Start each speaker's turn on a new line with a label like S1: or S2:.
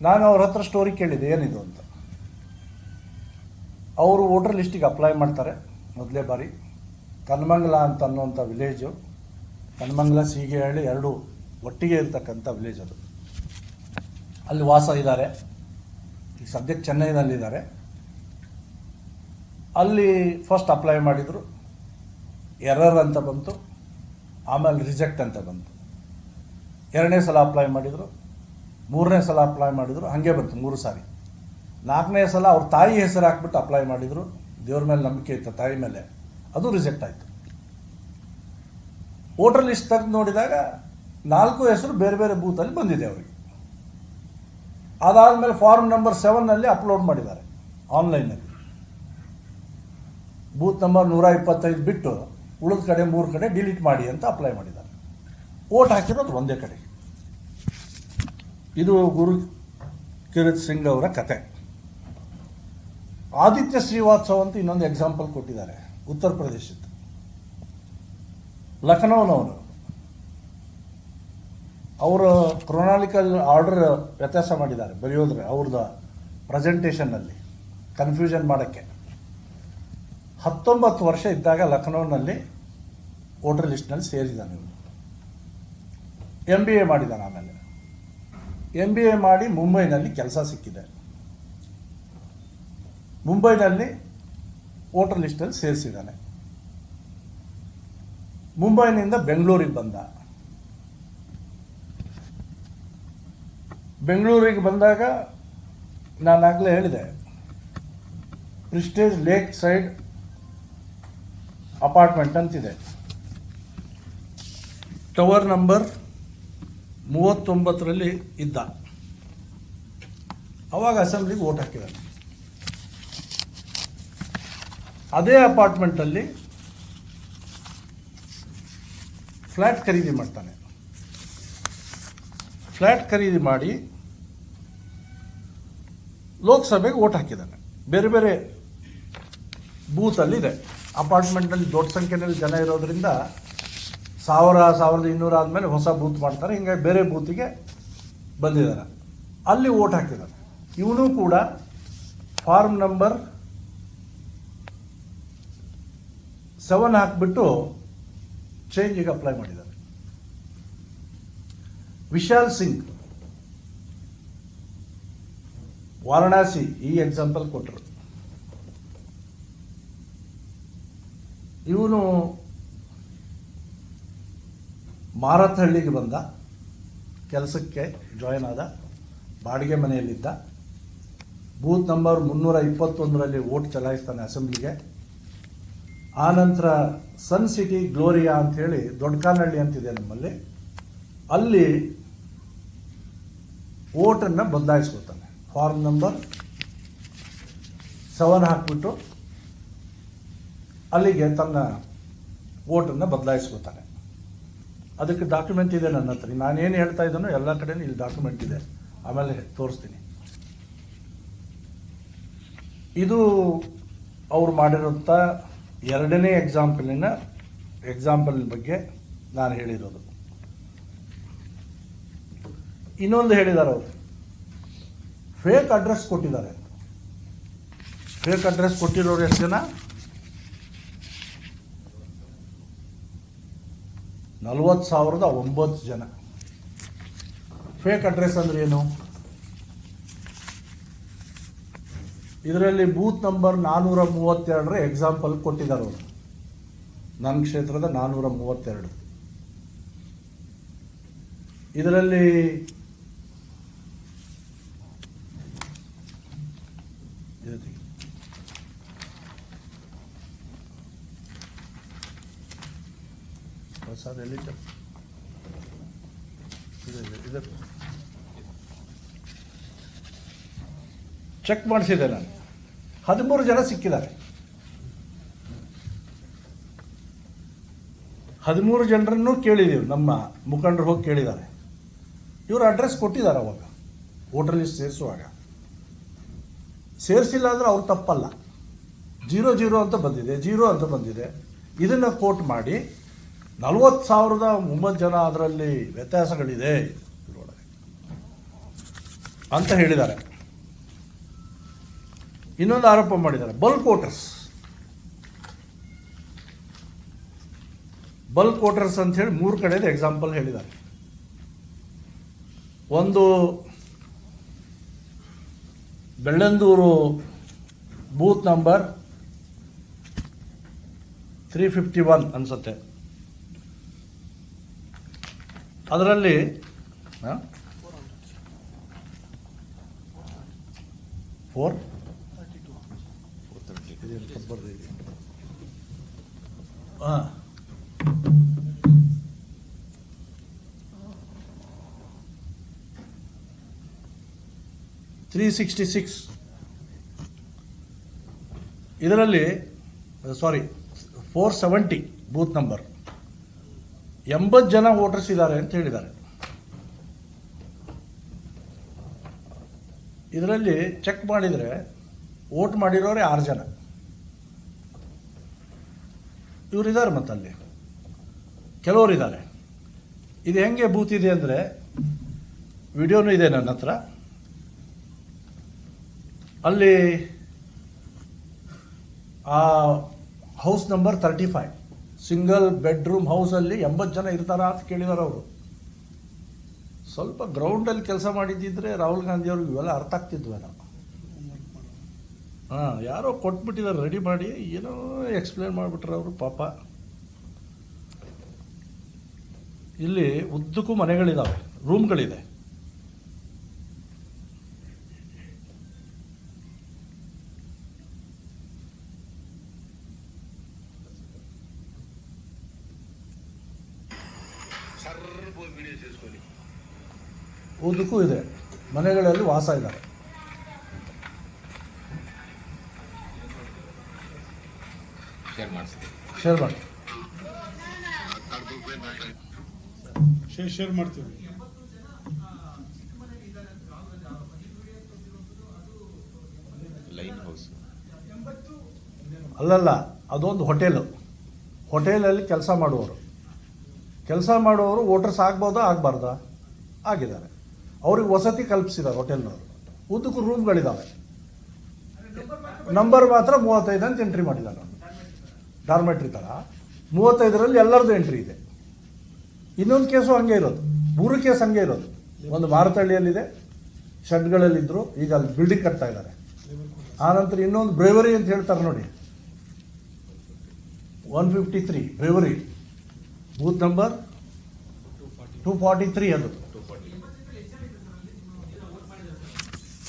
S1: ನಾನು ಅವ್ರ ಹತ್ರ ಸ್ಟೋರಿ ಕೇಳಿದೆ, ಏನಿದು ಅಂತ. ಅವರು ವೋಟರ್ ಲಿಸ್ಟಿಗೆ ಅಪ್ಲೈ ಮಾಡ್ತಾರೆ, ಮೊದಲೇ ಬಾರಿ. ಕನ್ಮಂಗಲ ಅಂತ ಅನ್ನುವಂಥ ವಿಲೇಜು ಕನ್ಮಂಗಲ, ಸೀಗೆಹಳ್ಳಿ ಎರಡು ಒಟ್ಟಿಗೆ ಇರ್ತಕ್ಕಂಥ ವಿಲೇಜ್ ಅದು. ಅಲ್ಲಿ ವಾಸ ಇದ್ದಾರೆ. ಈಗ ಸದ್ಯಕ್ಕೆ ಚೆನ್ನೈನಲ್ಲಿದ್ದಾರೆ ಅಲ್ಲಿ ಫಸ್ಟ್ ಅಪ್ಲೈ ಮಾಡಿದರು. ಎರರ್ ಅಂತ ಬಂತು. ಆಮೇಲೆ ರಿಜೆಕ್ಟ್ ಅಂತ ಬಂತು. ಎರಡನೇ ಸಲ ಅಪ್ಲೈ ಮಾಡಿದರು. ಮೂರನೇ ಸಲ ಅಪ್ಲೈ ಮಾಡಿದರು, ಹಾಗೆ ಬಂತು, ಮೂರು ಸಾರಿ. ನಾಲ್ಕನೇ ಸಲ ಅವ್ರ ತಾಯಿ ಹೆಸರು ಹಾಕ್ಬಿಟ್ಟು ಅಪ್ಲೈ ಮಾಡಿದರು, ದೇವ್ರ ಮೇಲೆ ನಂಬಿಕೆ ಇತ್ತು, ತಾಯಿ ಮೇಲೆ. ಅದು ರಿಜೆಕ್ಟ್ ಆಯಿತು. ವೋಟರ್ ಲಿಸ್ಟ್ ತೆಗೆದು ನೋಡಿದಾಗ, ನಾಲ್ಕು ಹೆಸರು ಬೇರೆ ಬೇರೆ ಬೂತಲ್ಲಿ ಬಂದಿದೆ ಅವರಿಗೆ. ಅದಾದಮೇಲೆ ಫಾರ್ಮ್ ನಂಬರ್ ಸೆವೆನ್ನಲ್ಲಿ ಅಪ್ಲೋಡ್ ಮಾಡಿದ್ದಾರೆ ಆನ್ಲೈನಲ್ಲಿ ಬೂತ್ ನಂಬರ್ ನೂರ ಇಪ್ಪತ್ತೈದು ಬಿಟ್ಟು ಉಳಿದ ಕಡೆ ಮೂರು ಕಡೆ ಡಿಲೀಟ್ ಮಾಡಿ ಅಂತ ಅಪ್ಲೈ ಮಾಡಿದ್ದಾರೆ. ಓಟ್ ಹಾಕಿರೋದು ಒಂದೇ ಕಡೆ ಇದು ಗುರು ಕಿರತ್ ಸಿಂಗ್ ಅವರ ಕತೆ. ಆದಿತ್ಯ ಶ್ರೀವಾತ್ಸವ ಅಂತ ಇನ್ನೊಂದು ಎಕ್ಸಾಂಪಲ್ ಕೊಟ್ಟಿದ್ದಾರೆ, ಉತ್ತರ ಪ್ರದೇಶದ್ದು. ಲಖನೌನವರು. ಅವರು ಕ್ರೊನಾಲಿಕಲ್ ಆರ್ಡರ್ ವ್ಯತ್ಯಾಸ ಮಾಡಿದ್ದಾರೆ, ಬರೆಯೋದ್ರೆ ಅವ್ರದ್ದು ಪ್ರೆಸೆಂಟೇಷನ್ನಲ್ಲಿ ಕನ್ಫ್ಯೂಷನ್ ಮಾಡೋಕ್ಕೆ. ಹತ್ತೊಂಬತ್ತು ವರ್ಷ ಇದ್ದಾಗ ಲಖನೌನಲ್ಲಿ ವೋಟರ್ ಲಿಸ್ಟ್ನಲ್ಲಿ ಸೇರಿದ್ದಾನೆ ಇವನು. ಎಂ ಬಿ ಎ ಮಾಡಿದ್ದಾನೆ ಆಮೇಲೆ. ಎಂ ಬಿ ಎ ಮಾಡಿ ಮುಂಬೈನಲ್ಲಿ ಕೆಲಸ ಸಿಕ್ಕಿದೆ. ಮುಂಬೈನಲ್ಲಿ ವೋಟರ್ ಲಿಸ್ಟಲ್ಲಿ ಸೇರಿಸಿದ್ದಾನೆ. ಮುಂಬೈನಿಂದ ಬೆಂಗಳೂರಿಗೆ ಬಂದ. ಬೆಂಗಳೂರಿಗೆ ಬಂದಾಗ ನಾನಾಗಲೇ ಹೇಳಿದೆ, ಪ್ರಿಸ್ಟೇಜ್ ಲೇಕ್ ಸೈಡ್ ಅಪಾರ್ಟ್ಮೆಂಟ್ ಅಂತಿದೆ. ಟವರ್ ನಂಬರ್ ಮೂವತ್ತೊಂಬತ್ತರಲ್ಲಿ ಇದ್ದ. ಅವಾಗ ಅಸೆಂಬ್ಲಿಗೆ ಓಟ್ ಹಾಕಿದ್ದಾರೆ. ಅದೇ ಅಪಾರ್ಟ್ಮೆಂಟಲ್ಲಿ ಫ್ಲ್ಯಾಟ್ ಖರೀದಿ ಮಾಡ್ತಾನೆ. ಫ್ಲ್ಯಾಟ್ ಖರೀದಿ ಮಾಡಿ ಲೋಕಸಭೆಗೆ ಓಟ್ ಹಾಕಿದ್ದಾನೆ. ಬೇರೆ ಬೇರೆ ಬೂತಲ್ಲಿದೆ. ಅಪಾರ್ಟ್ಮೆಂಟಲ್ಲಿ ದೊಡ್ಡ ಸಂಖ್ಯೆಯಲ್ಲಿ ಜನ ಇರೋದ್ರಿಂದ ಸಾವಿರ, ಸಾವಿರದ ಇನ್ನೂರು ಆದಮೇಲೆ ಹೊಸ ಬೂತ್ ಮಾಡ್ತಾರೆ. ಹಿಂಗಾಗಿ ಬೇರೆ ಬೂತಿಗೆ ಬಂದಿದ್ದಾರೆ. ಅಲ್ಲಿ ಓಟ್ ಹಾಕಿದ್ದಾರೆ. ಇವನು ಕೂಡ ಫಾರ್ಮ್ ನಂಬರ್ ಸೆವೆನ್ ಹಾಕಿಬಿಟ್ಟು ಚೇಂಜಿಗೆ ಅಪ್ಲೈ ಮಾಡಿದ್ದಾರೆ. ವಿಶಾಲ್ ಸಿಂಗ್, ವಾರಣಾಸಿ ಈ ಎಕ್ಸಾಂಪಲ್ ಕೊಟ್ಟರು ಇವನು ಮಾರತ್ಹಳ್ಳಿಗೆ ಬಂದ. ಕೆಲಸಕ್ಕೆ ಜಾಯ್ನ್ ಆದ. ಬಾಡಿಗೆ ಮನೆಯಲ್ಲಿದ್ದ. ಬೂತ್ ನಂಬರ್ ಮುನ್ನೂರ ಇಪ್ಪತ್ತೊಂದರಲ್ಲಿ ಓಟ್ ಚಲಾಯಿಸ್ತಾನೆ ಅಸೆಂಬ್ಲಿಗೆ. ಆನಂತರ ಸನ್ ಸಿಟಿ ಗ್ಲೋರಿಯಾ ಅಂಥೇಳಿ ದೊಡ್ಡಕಾನಹಳ್ಳಿ ಅಂತಿದೆ ನಮ್ಮಲ್ಲಿ. ಅಲ್ಲಿ ಓಟನ್ನು ಬದಲಾಯಿಸ್ಕೊತಾನೆ. ಫಾರ್ಮ್ ನಂಬರ್ ಸೆವೆನ್ ಹಾಕ್ಬಿಟ್ಟು ಅಲ್ಲಿಗೆ ತನ್ನ ಓಟನ್ನು ಬದಲಾಯಿಸ್ಕೊತಾನೆ. ಅದಕ್ಕೆ ಡಾಕ್ಯುಮೆಂಟ್ ಇದೆ ನನ್ನ ಹತ್ರ. ನಾನೇನು ಹೇಳ್ತಾ ಇದ್ದೀನೋ ಎಲ್ಲ ಕಡೆನೂ ಇಲ್ಲಿ ಡಾಕ್ಯುಮೆಂಟ್ ಇದೆ. ಆಮೇಲೆ ತೋರಿಸ್ತೀನಿ. ಇದು ಅವ್ರು ಮಾಡಿರುವಂಥ ಎರಡನೇ ಎಕ್ಸಾಂಪಲಿನ ಎಕ್ಸಾಂಪಲ್ ಬಗ್ಗೆ ನಾನು ಹೇಳಿರೋದು. ಇನ್ನೊಂದು ಹೇಳಿದ್ದಾರೆ ಅವರು. ಫೇಕ್ ಅಡ್ರೆಸ್ ಕೊಟ್ಟಿದ್ದಾರೆ. ಫೇಕ್ ಅಡ್ರೆಸ್ ಕೊಟ್ಟಿರೋರು ಎಷ್ಟು ಜನ? ನಲ್ವತ್ತು ಸಾವಿರದ ಒಂಬತ್ತು ಜನ. ಫೇಕ್ ಅಡ್ರೆಸ್ ಅಂದ್ರೆ ಏನು? ಇದರಲ್ಲಿ ಬೂತ್ ನಂಬರ್ ನಾನ್ನೂರ ಮೂವತ್ತೆರಡರ ಎಕ್ಸಾಂಪಲ್ ಕೊಟ್ಟಿದ್ದಾರೆ ಅವರು. ನನ್ನ ಕ್ಷೇತ್ರದ ನಾನ್ನೂರ ಮೂವತ್ತೆರಡು ಇದರಲ್ಲಿ ಇದು ತೆಗಿ. el hecho. ಚೆಕ್ ಮಾಡಿಸಿದೆ ನಾನು ಹದಿಮೂರು ಜನ ಸಿಕ್ಕಿದ್ದಾರೆ. ಹದಿಮೂರು ಜನರನ್ನು ಕೇಳಿದ್ದೀವಿ ನಮ್ಮ ಮುಖಂಡರು ಹೋಗಿ ಕೇಳಿದ್ದಾರೆ. ಇವರು ಅಡ್ರೆಸ್ ಕೊಟ್ಟಿದ್ದಾರೆ ಅವಾಗ ವೋಟರ್ ಲಿಸ್ಟ್ ಸೇರಿಸುವಾಗ. ಸೇರಿಸಿಲ್ಲ ಅಂದರೆ ಅವ್ರು ತಪ್ಪಲ್ಲ. ಜೀರೋ ಜೀರೋ ಅಂತ ಬಂದಿದೆ, ಜೀರೋ ಅಂತ ಬಂದಿದೆ. ಇದನ್ನು ಕೋಟ್ ಮಾಡಿ ನಲ್ವತ್ತು ಸಾವಿರದ ಒಂಬತ್ತು ಜನ ಅದರಲ್ಲಿ ವ್ಯತ್ಯಾಸಗಳಿದೆ. ಅಂತ ಹೇಳಿದ್ದಾರೆ. ಇನ್ನೊಂದು ಆರೋಪ ಮಾಡಿದ್ದಾರೆ. Bulk voters. ಬಲ್ಕ್ ವೋಟರ್ಸ್ ಅಂತ ಹೇಳಿ ಮೂರು ಕಡೆ ಎಕ್ಸಾಂಪಲ್ ಹೇಳಿದ್ದಾರೆ. ಒಂದು Bellandur booth number three fifty one ಅನ್ಸುತ್ತೆ. ಅದರಲ್ಲಿ ಫೋರ್ ಹಾಂ. ತ್ರೀ ಸಿಕ್ಸ್ಟಿ ಸಿಕ್ಸ್ ಇದರಲ್ಲಿ sorry four seventy booth number ಎಂಬತ್ತು ಜನ ವೋಟರ್ಸ್ ಇದ್ದಾರೆ ಅಂತ ಹೇಳಿದ್ದಾರೆ. ಇದರಲ್ಲಿ ಚೆಕ್ ಮಾಡಿದರೆ ವೋಟ್ ಮಾಡಿರೋರೆ ಆರು ಜನ. ಇವರಿದ್ದಾರೆ ಮತ್ತಲ್ಲಿ. ಕೆಲವರು ಇದ್ದಾರೆ. ಇದು ಹೆಂಗೆ ಬೂತ್ ಇದೆ ಅಂದರೆ ವಿಡಿಯೋನೂ ಇದೆ ನನ್ನ ಹತ್ರ. ಅಲ್ಲಿ ಆ house number thirty five. Single bedroom ಹೌಸಲ್ಲಿ ಎಂಬತ್ತು ಜನ ಇರ್ತಾರಾ ಅಂತ ಕೇಳಿದಾರೆ ಅವರು. ಸ್ವಲ್ಪ ಗ್ರೌಂಡಲ್ಲಿ ಕೆಲಸ ಮಾಡಿದ್ದಿದ್ರೆ ರಾಹುಲ್ ಗಾಂಧಿ ಇವೆಲ್ಲ ಅರ್ಥ ಆಗ್ತಿದ್ವೇನೋ ಹಾಂ, ಯಾರೋ ಕೊಟ್ಬಿಟ್ಟಿದ್ದಾರೆ ರೆಡಿ ಮಾಡಿ, ಏನೋ ಎಕ್ಸ್ಪ್ಲೇನ್ ಮಾಡಿಬಿಟ್ರೆ ಅವರು, ಪಾಪ. ಇಲ್ಲಿ ಉದ್ದಕ್ಕೂ ಮನೆಗಳಿದ್ದಾವೆ ರೂಮ್ಗಳಿದೆ
S2: వీడియో చేసుకొని
S1: ಉದ್ದಕ್ಕೂ ಇದೆ ಮನೆಗಳಲ್ಲಿ ವಾಸ ಇದ್ದಾರೆ
S2: ಶೇರ್ ಮಾಡಿಸ್ತೀನಿ
S1: ಶೇರ್ ಮಾಡಿ
S3: ಶೇರ್ ಶೇರ್ ಮಾಡ್ತೀವಿ
S2: ಲೈನ್ ಹೌಸ್
S1: ಅಲ್ಲಲ್ಲ ಅದೊಂದು ಹೋಟೆಲು ಹೋಟೆಲಲ್ಲಿ ಕೆಲಸ ಮಾಡುವವರು ಕೆಲಸ ಮಾಡೋರು ವೋಟರ್ಸ್ ಆಗ್ಬೋದಾ, ಆಗಬಾರ್ದಾ? ಆಗಿದ್ದಾರೆ. ಅವ್ರಿಗೆ ವಸತಿ ಕಲ್ಪಿಸಿದ್ದಾರೆ ಹೋಟೆಲ್ನವರು. ಉದ್ದಕ್ಕೂ ರೂಮ್ಗಳಿದ್ದಾವೆ ನಂಬರ್ ಮಾತ್ರ ಮೂವತ್ತೈದು ಅಂತ ಎಂಟ್ರಿ ಮಾಡಿದ್ದಾರೆ ನಾನು ಡಾರ್ಮೆಟ್ರಿ ಥರ ಮೂವತ್ತೈದರಲ್ಲಿ ಎಲ್ಲರದ್ದು ಎಂಟ್ರಿ ಇದೆ. ಇನ್ನೊಂದು ಕೇಸು ಹಂಗೆ ಇರೋದು. ಮೂರು ಕೇಸ್ ಹಂಗೆ ಇರೋದು. ಒಂದು ಮಾರತಳ್ಳಿಯಲ್ಲಿದೆ. ಶೆಡ್ಗಳಲ್ಲಿದ್ದರು ಈಗ ಅಲ್ಲಿ ಬಿಲ್ಡಿಂಗ್ ಕಟ್ತಾ ಇದ್ದಾರೆ. ಆನಂತರ ಇನ್ನೊಂದು ಬ್ರೇವರಿ ಅಂತ ಹೇಳ್ತಾರೆ ನೋಡಿ. One fifty three brewery booth number two forty three ಅದು